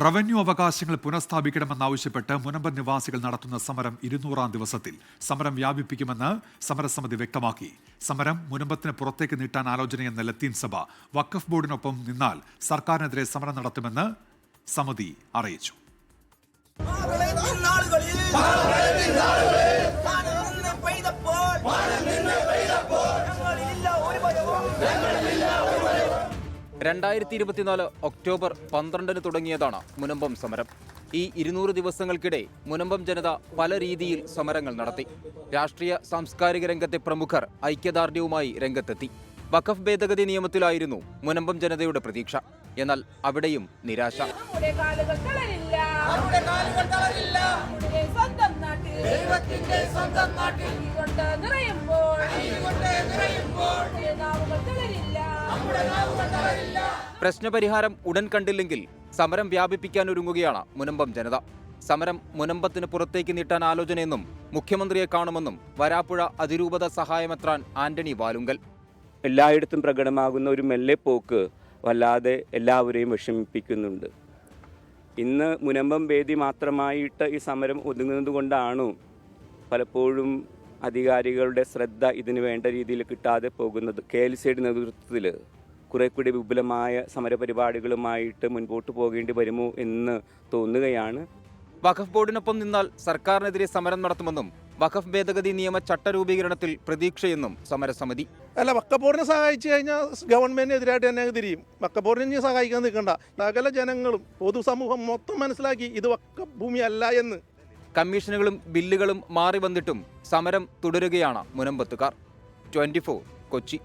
Revenue അവകാശങ്ങൾ പുനഃസ്ഥാപിക്കണമെന്നാവശ്യപ്പെട്ട് മുനമ്പൻ നിവാസികൾ നടത്തുന്ന സമരം ഇരുന്നൂറാം ദിവസത്തിൽ. സമരം വ്യാപിപ്പിക്കുമെന്ന് സമരസമിതി വ്യക്തമാക്കി. സമരം മുനമ്പത്തിന് പുറത്തേക്ക് നീട്ടാൻ ആലോചനയെന്ന ലത്തീൻ സഭ വഖഫ് ബോർഡിനൊപ്പം നിന്നാൽ സർക്കാരിനെതിരെ സമരം നടത്തുമെന്ന് സമിതി അറിയിച്ചു. രണ്ടായിരത്തി ഇരുപത്തിനാല് ഒക്ടോബർ പന്ത്രണ്ടിന് തുടങ്ങിയതാണ് മുനമ്പം സമരം. ഈ ഇരുന്നൂറ് ദിവസങ്ങൾക്കിടെ മുനമ്പം ജനത പല രീതിയിൽ സമരങ്ങൾ നടത്തി. രാഷ്ട്രീയ സാംസ്കാരിക രംഗത്തെ പ്രമുഖർ ഐക്യദാർഢ്യവുമായി രംഗത്തെത്തി. വഖഫ് ഭേദഗതി നിയമത്തിലായിരുന്നു മുനമ്പം ജനതയുടെ പ്രതീക്ഷ. എന്നാൽ അവിടെയും നിരാശ. സ്വന്തം നാട്ടിൽ. പ്രശ്നപരിഹാരം ഉടൻ കണ്ടില്ലെങ്കിൽ സമരം വ്യാപിപ്പിക്കാൻ ഒരുങ്ങുകയാണ് മുനമ്പം ജനത. സമരം മുനമ്പത്തിന് പുറത്തേക്ക് നീട്ടാൻ ആലോചനയെന്നും മുഖ്യമന്ത്രിയെ കാണുമെന്നും വരാപ്പുഴ അതിരൂപത സഹായമെത്രാൻ ആന്റണി വാലുങ്കൽ. എല്ലായിടത്തും പ്രകടമാകുന്ന ഒരു മെല്ലെ പോക്ക് വല്ലാതെ എല്ലാവരെയും വിഷമിപ്പിക്കുന്നുണ്ട്. ഇന്ന് മുനമ്പം വേദി മാത്രമായിട്ട് ഈ സമരം ഒതുങ്ങുന്നത് കൊണ്ടാണോ പലപ്പോഴും അധികാരികളുടെ ശ്രദ്ധ ഇതിന് വേണ്ട രീതിയിൽ കിട്ടാതെ പോകുന്നത്? കെ എൽ സിയുടെ നേതൃത്വത്തിൽ കുറെ കൂടി വിപുലമായ സമരപരിപാടികളുമായിട്ട് മുൻപോട്ട് പോകേണ്ടി വരുമോ എന്ന് തോന്നുകയാണ്. വഖഫ് ബോർഡിനൊപ്പം നിന്നാൽ സർക്കാരിനെതിരെ സമരം നടത്തുമെന്നും വഖഫ് ഭേദഗതി നിയമ ചട്ടരൂപീകരണത്തിൽ പ്രതീക്ഷയെന്നും സമരസമിതി. അല്ല വക്കപ്പോറിനെ സഹായിച്ചു കഴിഞ്ഞാൽ ഗവൺമെന്റിനെതിരായിട്ട് തന്നെ തിരിയും. വക്കപ്പോറിനെ ഇനി സഹായിക്കാൻ നിൽക്കണ്ട. സകല ജനങ്ങളും പൊതുസമൂഹം മൊത്തം മനസ്സിലാക്കി ഇത് വക്ക ഭൂമി അല്ല എന്ന്. കമ്മീഷനുകളും ബില്ലുകളും മാറി വന്നിട്ടും സമരം തുടരുകയാണ് മുനമ്പത്തുകാർ. ട്വന്റി കൊച്ചി.